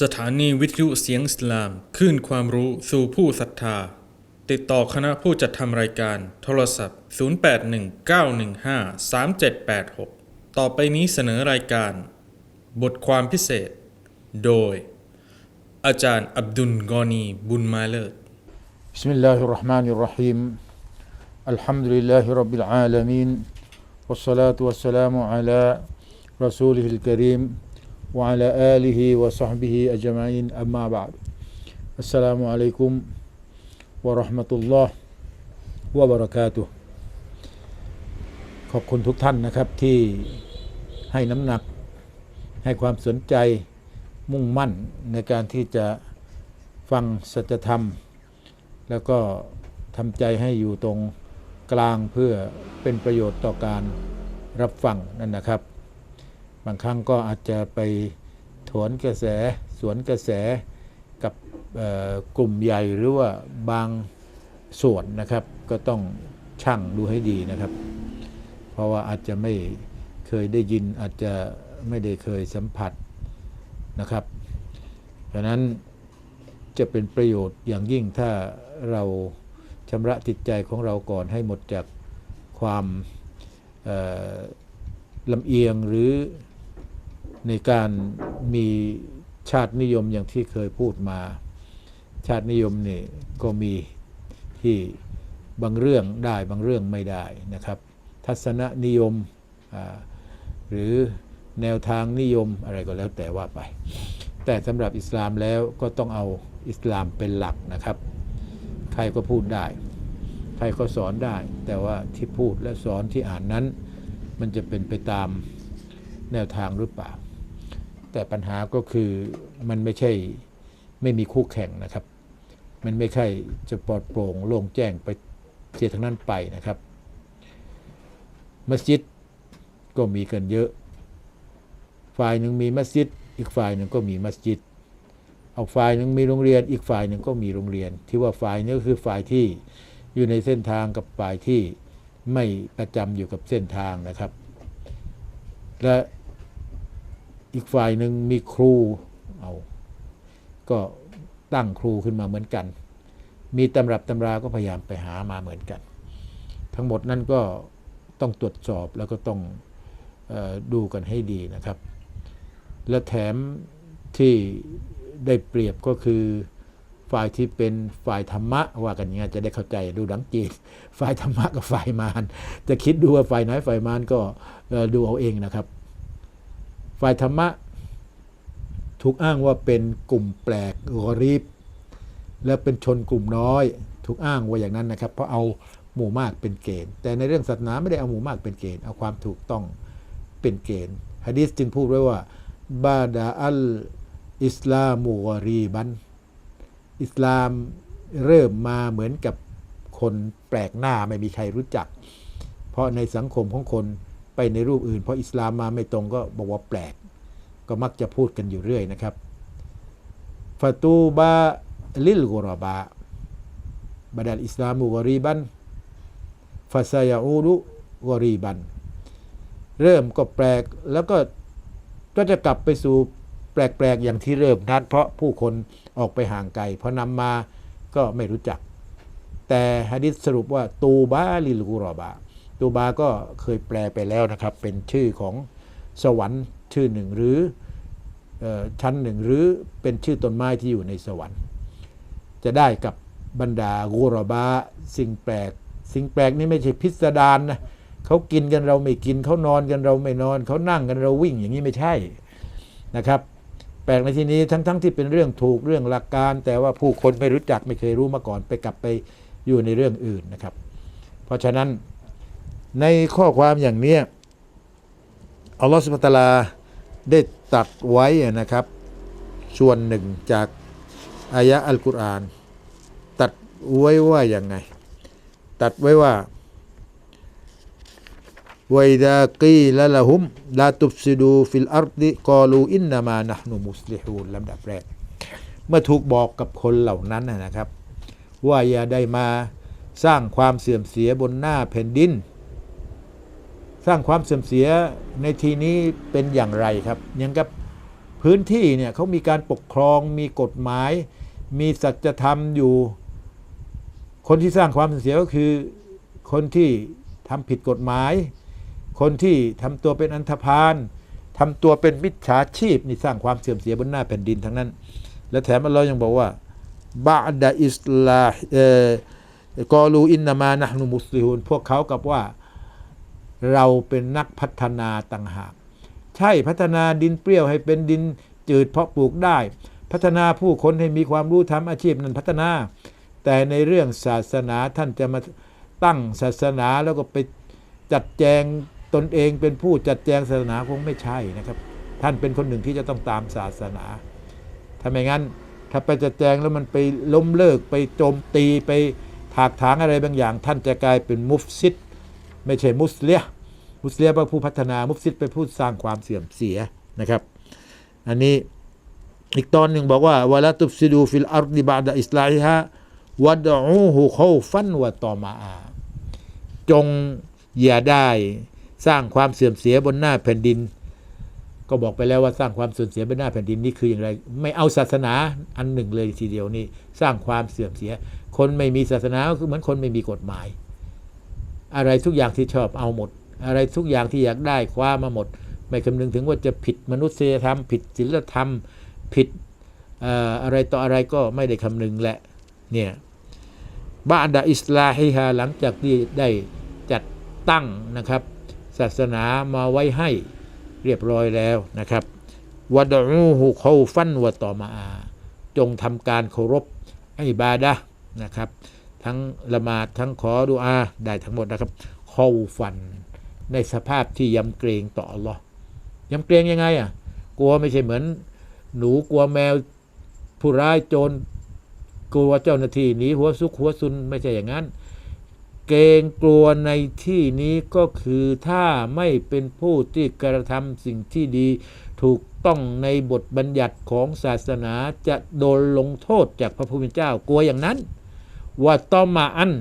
สถานีวิทยุเสียงสลามขึ้นความรู้สู่ผู้ศรัทธา ติดต่อคณะผู้จัดทำรายการ โทรศัพท์ 0819153786 ต่อไปนี้เสนอรายการ บทความพิเศษ โดย อาจารย์อับดุลกอนีบุญมาเลิศบิสมิลลาฮิรราะห์มานิรราะฮีมอัลฮัมดุลิลลาฮิรับบิลอาลามีนวัสสลาตุวัสสลามุอะลา รอซูลิฮิลกะรีม وعلى آله وصحبه أجمعين أما بعد السلام عليكم ورحمة الله وبركاته ขอบคุณทุกท่านนะครับที่ให้น้ำหนัก ให้ความสนใจมุ่งมั่นในการที่จะฟังสัจธรรม แล้วก็ทำใจให้อยู่ตรงกลางเพื่อเป็นประโยชน์ต่อการรับฟังนั่นนะครับ บางครั้งก็อาจจะไปถวนกระแสสวนกระแสกับกลุ่มใหญ่หรือว่าบางส่วนนะครับ ก็ต้องชั่งดูให้ดีนะครับ เพราะว่าอาจจะไม่เคยได้ยินอาจจะไม่ได้เคยสัมผัสนะครับดังนั้นจะเป็นประโยชน์อย่างยิ่งถ้าเราชำระจิตใจของเราก่อนให้หมดจากความลำเอียงหรือ ในการมีชาตินิยมอย่างที่เคยพูดมา ชาตินิยมนี่ก็มีที่บางเรื่องได้บางเรื่องไม่ได้นะครับ ทัศนนิยมหรือแนวทางนิยมอะไรก็แล้วแต่ว่าไป แต่สำหรับอิสลามแล้วก็ต้องเอาอิสลามเป็นหลักนะครับ ใครก็พูดได้ ใครก็สอนได้ แต่ว่าที่พูดและสอนที่อ่านนั้น มันจะเป็นไปตามแนวทางหรือเปล่า แต่ปัญหาก็คือมันไม่ใช่ไม่มีคู่แข่งนะครับ มันไม่ใช่จะปลอดโปร่งโล่งแจ้งไปเสียทั้งนั้นไปนะครับ มัสยิดก็มีกันเยอะ ฝ่ายหนึ่งมีมัสยิด อีกฝ่ายหนึ่งก็มีมัสยิด เอาฝ่ายหนึ่งมีโรงเรียน อีกฝ่ายหนึ่งก็มีโรงเรียน ที่ว่าฝ่ายนี้ก็คือฝ่ายที่อยู่ในเส้นทางกับฝ่ายที่ไม่ประจำอยู่กับเส้นทางนะครับ และ อีกฝ่ายหนึ่งมีครูเอาก็ตั้งครูขึ้นมาเหมือนกัน มีตำรับตำราก็พยายามไปหามาเหมือนกัน ทั้งหมดนั่นก็ต้องตรวจสอบแล้วก็ต้องออดูกันให้ดีนะครับ และแถมที่ได้เปรียบก็คือฝ่ายที่เป็นฝ่ายธรรมะว่ากันอย่างนี้จะได้เข้าใจดูดังจีนฝ่ายธรรมะกับฝ่ายมารจะคิดดูว่าฝ่ายไหนฝ่ายมารก็ดูเอาเองนะครับ ฝ่ายธรรมะถูกอ้างว่าเป็นกลุ่มแปลกกรีบ และเป็นชนกลุ่มน้อย ถูกอ้างว่าอย่างนั้นนะครับ เพราะเอาหมู่มากเป็นเกณฑ์ แต่ในเรื่องศาสนาไม่ได้เอาหมู่มากเป็นเกณฑ์เอาความถูกต้องเป็นเกณฑ์ฮะดีษจึงพูดไว้ว่าบาดาอัลอิสลามูกรีบันอิสลามเริ่มมาเหมือนกับคนแปลกหน้าไม่มีใครรู้จัก เพราะในสังคมของคน ไปในรูปอื่นเพราะอิสลามมาไม่ตรงก็บอกว่าแปลก ก็มักจะพูดกันอยู่เรื่อยนะครับฟาตูบาลิลกุรบาบาดัลอิสลามูกอรีบันฟาซายาอูรุกอรีบัน เริ่มก็แปลกแล้วก็ก็จะกลับไปสู่แปลกๆอย่างที่เริ่มนั้นเพราะผู้คนออกไปห่างไกลพอนำมาก็ไม่รู้จัก แต่ฮะดิษสรุปว่าตูบาลิลกุรบา ตูบาก็เคยแปลไปแล้วนะครับ เป็นชื่อของสวรรค์ชื่อหนึ่งหรืออชั้นหนึ่งหรือเป็นชื่อต้นไม้ที่อยู่ในสวรรค์ จะได้กับบรรดากุรบาสิ่งแปลก สิ่งแปลกนี่ไม่ใช่พิสดารนะเขากินกันเราไม่กินเขานอนกันเราไม่นอน เขานั่งกันเราวิ่งอย่างนี้ไม่ใช่นะครับ แปลกในที่นี้ทั้งๆทที่เป็นเรื่องถูกเรื่องหลักการ แต่ว่าผู้คนไม่รู้จักไม่เคยรู้มาก่อนไปกลับไปอยู่ในเรื่องอื่นนะครับ เพราะฉะนั้น ในข้อความอย่างนี้อัลลอฮฺสุบตาลาได้ตัดไว้นะครับ ส่วนหนึ่งจากอายะอัลกุรอาน ตัดไว้ว่าอย่างไง ตัดไว้ว่าวยดากีละละหุมลาตุบซิดูฟิลอาร์ดิกอลูอินนามานะนูมุสลิฮูลลำดับแรก เมื่อถูกบอกกับคนเหล่านั้นนะครับ ว่าอย่าได้มาสร้างความเสื่อมเสียบนหน้าแผ่นดิน สร้างความเสื่อมเสียในทีนี้เป็นอย่างไรครับยังกับพื้นที่เนี่ยเขามีการปกครองมีกฎหมาย มีสัจธรรมอยู่ คนที่สร้างความเสื่อมเสียก็คือ คนที่ทำผิดกฎหมาย คนที่ทำตัวเป็นอันธพาลทำตัวเป็นมิจฉาชีพนี่สร้างความเสื่อมเสียบนหน้าแผ่นดินทั้งนั้น และแถมอัลลอฮ์ยังบอกว่าบาดะอิสลาเอ่อกอลูอินนามานะฮ์นุมุสลิฮูนพวกเขากับว่า เราเป็นนักพัฒนาต่างหาก ใช่พัฒนาดินเปรี้ยวให้เป็นดินจืดเพาะปลูกได้ พัฒนาผู้คนให้มีความรู้ทำอาชีพนั้นพัฒนา แต่ในเรื่องศาสนาท่านจะมาตั้งศาสนาแล้วก็ไปจัดแจงตนเองเป็นผู้จัดแจงศาสนาคงไม่ใช่นะครับ ท่านเป็นคนหนึ่งที่จะต้องตามศาสนาถ้าไม่งั้นถ้าไปจัดแจงแล้วมันไปล้มเลิกไปโจมตีไปถากถางอะไรบางอย่าง ท่านจะกลายเป็นมุฟซิดไม่ใช่มุสเลีย มุสเลียเป็นผู้พัฒนามุฟซิดเป็นผู้สร้างความเสื่อมเสียนะครับ อันนี้อีกตอนหนึ่งบอกว่าวะลาตุฟซิดูฟิลอาร์ดิบาดะอิสลาฮิฮะวะดอูฮูขอฟันวะตอมาอาจงอย่าได้สร้างความเสื่อมเสียบนหน้าแผ่นดิน ก็บอกไปแล้วว่าสร้างความเสื่อมเสียบนหน้าแผ่นดินนี่คืออย่างไร ไม่เอาศาสนาอันหนึ่งเลยทีเดียวนี่สร้างความเสื่อมเสีย คนไม่มีศาสนาก็คือเหมือนคนไม่มีกฎหมาย อะไรทุกอย่างที่ชอบเอาหมด อะไรทุกอย่างที่อยากได้คว้ามาหมด ไม่คำนึงถึงว่าจะผิดมนุษยธรรม ผิดศีลธรรม ผิดอะไรต่ออะไรก็ไม่ได้คำนึงแหละเนี่ยบาดาอิสลาฮิฮาหลังจากที่ได้จัดตั้งนะครับ ศาสนามาไว้ให้เรียบร้อยแล้วนะครับวะดอูฮูเขาฟันวะต่อมาอาจงทำการเคารพอิบาดะนะครับ ทั้งละหมาดทั้งขอดุอาได้ทั้งหมดนะครับเขาฟัน ในสภาพที่ยำเกรงต่ออัลลอฮ์ยำเกรงยังไงอะ กลัวไม่ใช่เหมือน หนูกลัวแมวผู้ร้ายโจรกลัวเจ้าหน้าที่หนีหัวซุกหัวซุนไม่ใช่อย่างนั้น เกรงกลัวในที่นี้ก็คือถ้าไม่เป็นผู้ที่กระทำสิ่งที่ดีถูกต้องในบทบัญญัติของศาสนาจะโดนลงโทษจากพระผู้เป็นเจ้ากลัวอย่างนั้น ว่าตอมาอัน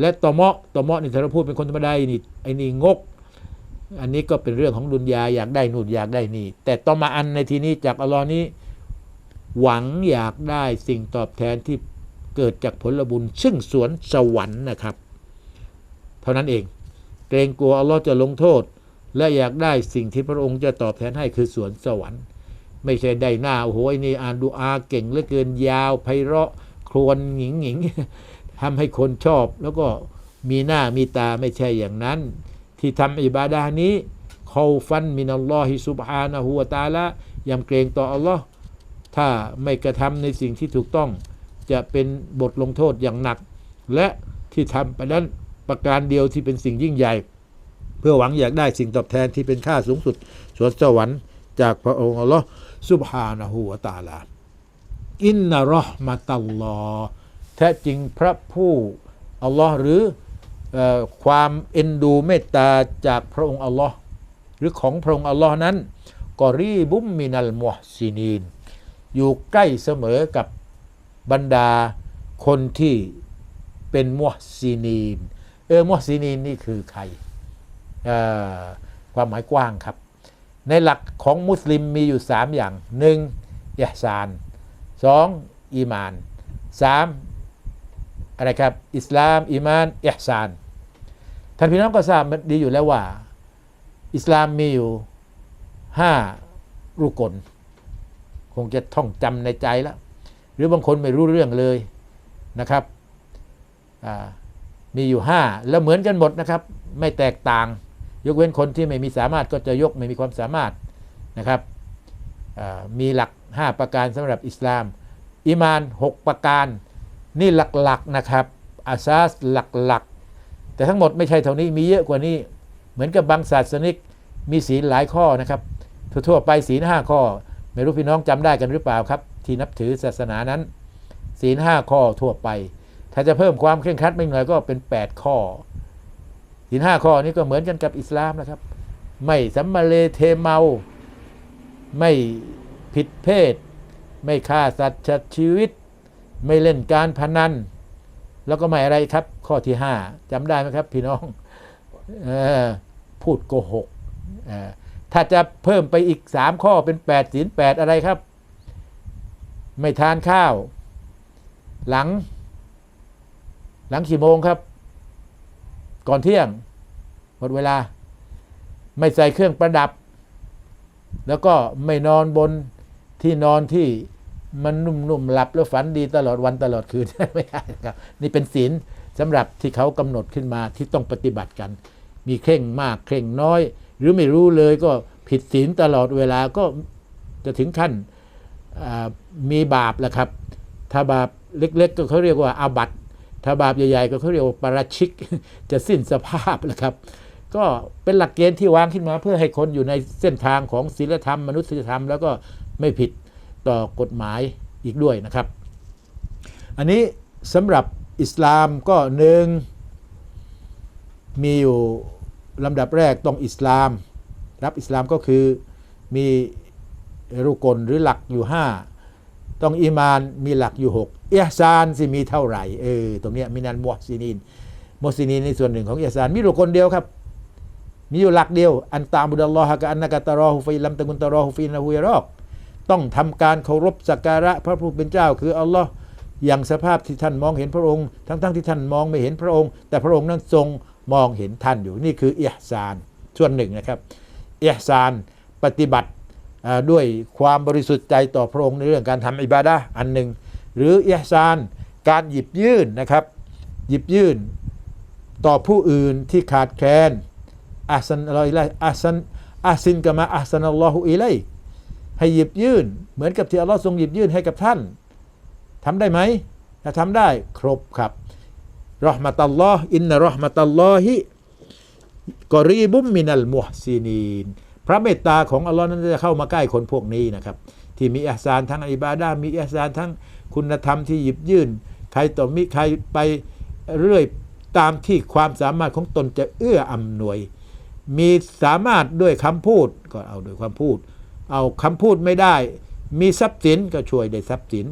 และตอมะตอมะนี่ถ้าเราพูดเป็นคนธรรมดานี่ ไอ้นี่งก อันนี้ก็เป็นเรื่องของดุนยาอยากได้นู่นอยากได้นี่ แต่ตอมาอันในที่นี้จากอัลลอฮ์นี้ หวังอยากได้สิ่งตอบแทนที่เกิดจากผลบุญ ซึ่งสวนสวรรค์นะครับ เท่านั้นเอง เกรงกลัวอัลลอฮ์จะลงโทษ และอยากได้สิ่งที่พระองค์จะตอบแทนให้คือสวนสวรรค์ ไม่ใช่ได้หน้าโอ้โหไอ้นี่อ่านดูอาเก่งเหลือเกินยาวไพเราะครวญหงิงหงิงทำให้คนชอบแล้วก็ มีหน้ามีตาไม่ใช่อย่างนั้น ที่ทำอิบาดาห์นี้เขาฟันมินัลลอฮิซุบฮานะฮูวตาละยำเกรงต่ออัลลอฮ์ถ้าไม่กระทำในสิ่งที่ถูกต้อง จะเป็นบทลงโทษอย่างหนัก และที่ทำไปนั้นประการเดียวที่เป็นสิ่งยิ่งใหญ่ เพื่อหวังอยากได้สิ่งตอบแทนที่เป็นค่าสูงสุดสวนสวรรค์จากพระองค์อัลลอฮ์ซุบฮานะฮูวตาลาอินนะเราะห์มะตัลลอฮ์แท้จริงพระผู้อัลลอฮ์หรือ ความเอ็นดูเมตตาจากพระองค์อัลลอฮ์หรือของพระองค์อัลลอฮ์นั้นกอรีบุมมินัลมุฮซินีน อยู่ใกล้เสมอกับบรรดาคนที่เป็นมุฮซินีน เออมุฮซินีนนี่คือใครความหมายกว้างครับ ในหลักของมุสลิมมีอยู่สามอย่างหนึ่งอิห์ซานสองอีมานสามอะไรครับ อิสลาม อีมานอิห์ซาน ท่านพี่น้องก็ทราบดีอยู่แล้วว่า อิสลามมีอยู่ห้ารุกลคงจะท่องจำในใจแล้วหรือบางคนไม่รู้เรื่องเลยนะครับมีอยู่ห้าแล้วเหมือนกันหมดนะครับ ไม่แตกต่าง ยกเว้นคนที่ไม่มีสามารถก็จะยกไม่มีความสามารถนะครับมีหลัก 5 ประการสำหรับอิสลาม อิมาน 6 ประการ นี่หลักๆนะครับอาซาสหลักๆ แต่ทั้งหมดไม่ใช่เท่านี้มีเยอะกว่านี้ เหมือนกับบางศาสนิกมีศีลหลายข้อนะครับ ทั่วๆไปศีลห้าข้อ ไม่รู้พี่น้องจำได้กันหรือเปล่าครับ ที่นับถือศาสนานั้น ศีลห้าข้อทั่วไป ถ้าจะเพิ่มความเคร่งครัดไม่หน่อยก็เป็น 8 ข้อศีลห้าข้อนี้ก็เหมือนกันกับอิสลามนะครับ ไม่สัมมาเลเทเมา ไม่ผิดเพศ ไม่ฆ่าสัตว์ชีวิต ไม่เล่นการพนัน แล้วก็ไม่อะไรครับ ข้อที่ห้าจำได้ไหมครับ พี่น้องออพูดโกหกถ้าจะเพิ่มไปอีกสามข้อเป็นแปดศีลแปดอะไรครับ ไม่ทานข้าว หลัง หลังกี่โมงครับ ก่อนเที่ยงหมดเวลา ไม่ใส่เครื่องประดับ แล้วก็ไม่นอนบนที่นอนที่มันนุ่มๆหลับแล้วฝันดีตลอดวันตลอดคืนไม่ได้ครับ นี่เป็นศีล สำหรับที่เขากำหนดขึ้นมาที่ต้องปฏิบัติกัน มีเคร่งมากเคร่งน้อย หรือไม่รู้เลยก็ผิดศีลตลอดเวลาก็จะถึงขั้นมีบาปแหละครับ ถ้าบาปเล็กๆ ก็เขาเรียกว่าอาบัตถ้าบาปใหญ่ๆ ก็เขาเรียกว่าปราชิก จะสิ้นสภาพแหละครับ ก็เป็นหลักเกณฑ์ที่วางขึ้นมา เพื่อให้คนอยู่ในเส้นทางของศีลธรรม มนุษยธรรม แล้วก็ไม่ผิดต่อกฎหมายอีกด้วยนะครับ อันนี้สำหรับ อิสลามก็หนึ่งมีอยู่ลำดับแรกต้องอิสลาม รับอิสลามก็คือมีรุกลหรือหลักอยู่ 5 ต้องอีมานมีหลักอยู่6อิฮซานสิมีเท่าไหร่เออตรงเนี้ยมินันมุฮซินีนมุฮซินีนในส่วนหนึ่งของเอิฮซานมีรุกลเดียวครับ มีอยู่หลักเดียว อันตาบุดัลลอฮะกะอันนะกตารอฮุฟิลัมตะกุนตารอฮุฟินะฮุยรอก ต้องทำการเคารพสักการะพระผู้เป็นเจ้าคืออัลลอฮ์ อย่างสภาพที่ท่านมองเห็นพระองค์ ทั้งๆทที่ท่านมองไม่เห็นพระองค์ แต่พระองค์นั้นทรงมองเห็นท่านอยู่นี่คืออิฮซานส่วนหนึ่งนะครับอิฮซานปฏิบัติด้วยความบริสุทธิ์ใจต่อพระองค์ในเรื่องการทำอิบาดะอันหนึ่ง หรืออิฮซานการหยิบยื่นนะครับ หยิบยื่นต่อผู้อื่นที่ขาดแคลนอัสซันอัลลอฮฺอิลัยอัสซันอัสซินกะมาอัสซันอัลลอฮฺอิลัยให้หยิบยื่น เหมือนกับที่อัลลอฮ์ทรงหยิบยื่นให้กับท่าน ทำได้ไหมถ้าทำได้ครบครับรอห์มะตัลลอฮ์อินนะรอห์มะตัลลอฮิกอรีบุมมินัลมุฮซินีนพระเมตตาของอัลลอฮ์นั้นจะเข้ามาใกล้คนพวกนี้นะครับ ที่มีอิหซานทั้งอิบาดามีอิหซานทั้งคุณธรรมที่หยิบยื่น ใครต่อมิใครไปเรื่อยตามที่ความสามารถของตนจะเอื้ออำนวย มีสามารถด้วยคำพูดก็เอาด้วยความพูด เอาคำพูดไม่ได้ มีทรัพย์สินก็ช่วยได้ทรัพย์สิน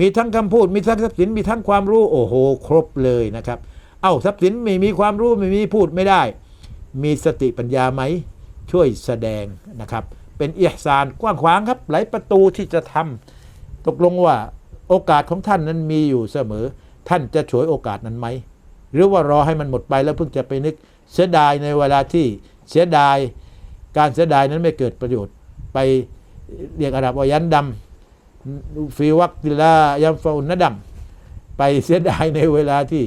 มีทั้งคำพูด มีทั้งทรัพย์สินมีทั้งความรู้โอ้โห ครบเลยนะครับ เอาทรัพย์สินไม่มีความรู้ไม่มีพูดไม่ได้ มีสติปัญญาไหมช่วยแสดงนะครับ เป็นเอียซานกว้างขวางครับหลายประตูที่จะทำตกลงว่าโอกาสของท่านนั้นมีอยู่เสมอ ท่านจะฉวยโอกาสนั้นไหมหรือว่ารอให้มันหมดไปแล้วเพิ่งจะไปนึกเสียดายในเวลาที่เสียดาย การเสียดายนั้นไม่เกิดประโยชน์ไปเรียกอาหรับวายันดำ ฟีวักติลายัมฟาอุนนดำไปเสียดายในเวลาที่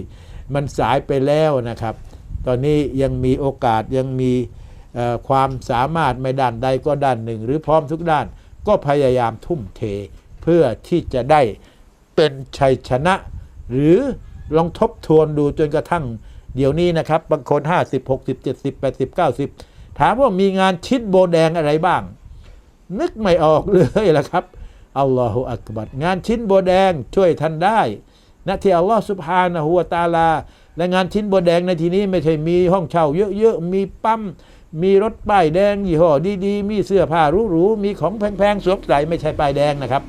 มันสายไปแล้วนะครับ ตอนนี้ยังมีโอกาสยังมีความสามารถไม่ด้านใดก็ด้านหนึ่ง หรือพร้อมทุกด้านก็พยายามทุ่มเทเพื่อที่จะได้เป็นชัยชนะ หรือลองทบทวนดูจนกระทั่ง เดี๋ยวนี้นะครับ บางคน 50 60 70 80 90 ถามว่ามีงานชิดโบแดงอะไรบ้าง นึกไม่ออกเลยล่ะครับ อัลลอฮฺอักบัดงานชิ้นโบแดงช่วยท่านได้นะที่อัลลอฮฺสุบฮานะฮูวตาลา และงานชิ้นโบแดงในที่นี้ไม่ใช่มีห้องเช่าเยอะๆ มีปั๊ม มีรถป้ายแดงยี่ห้อดีๆ มีเสื้อผ้าหรูๆ มีของแพงๆสวมใส่ไม่ใช่ป้ายแดงนะครับ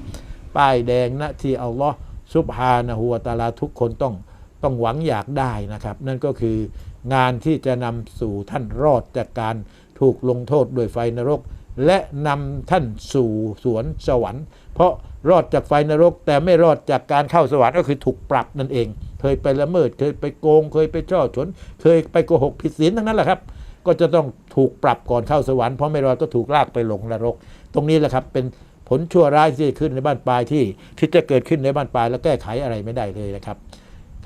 ป้ายแดงนะที่อัลลอฮฺสุบฮานะฮูวตาลาทุกคนต้องต้องหวังอยากได้นะครับ นั่นก็คืองานที่จะนำสู่ท่านรอดจากการถูกลงโทษด้วยไฟนรก และนำท่านสู่สวนสวรรค์ เพราะรอดจากไฟนรก แต่ไม่รอดจากการเข้าสวรรค์ก็คือถูกปรับนั่นเอง เคยไปละเมิด เคยไปโกง เคยไปช่อฉนเคยไปโกหกผิดศีลทั้งนั้นแหละครับ ก็จะต้องถูกปรับก่อนเข้าสวรรค์เพราะไม่รอดก็ถูกลากไปลงนรก ตรงนี้แหละครับเป็นผลชั่วร้ายที่จะขึ้นในบ้านปลายที่ที่จะเกิดขึ้นในบ้านปลายแล้วแก้ไขอะไรไม่ได้เลยนะครับ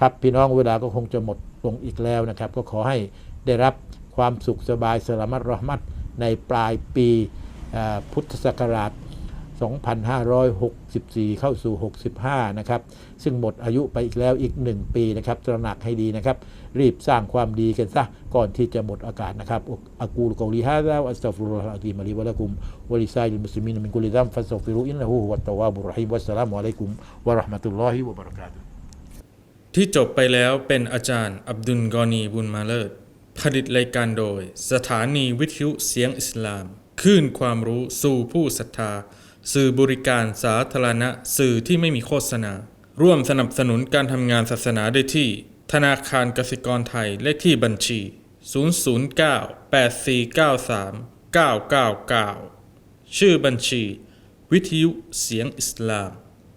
ครับพี่น้องเวลาก็คงจะหมดลงอีกแล้วนะครับ ก็ขอให้ได้รับความสุขสบายสลามัตรอห์มัตในปลายปี พุทธศักราช 2564 เข้าสู่ 65 นะครับ ซึ่งหมดอายุไปอีกแล้วอีก 1 ปีนะครับ ตระหนักให้ดีนะครับ รีบสร้างความดีกันซะ ก่อนที่จะหมดอากาศนะครับอากูลกอลีฮะแล้วอัสตัฟุรุลลอฮ์อะลีมาลีวะละกุมวะลิซาลิลมุสลิมีนมินกุลิซัมฟัสตัฟิรุอินนะฮูฮุวัตตะวาบุรรฮีมวัสสลามุอะลัยกุมวะเราะห์มะตุลลอฮิวะบะเราะกาตุที่จบไปแล้วเป็นอาจารย์อับดุลกอนีบุญมาเลิศผลิตรายการโดย สถานีวิทยุเสียงอิสลาม คืนความรู้สู่ผู้ศรัทธา สื่อบริการสาธารณะ สื่อที่ไม่มีโฆษณา ร่วมสนับสนุนการทำงานศาสนาได้ที่ ธนาคารกสิกรไทยเลขที่บัญชี 009 8493 999 ชื่อบัญชี วิทยุเสียงอิสลาม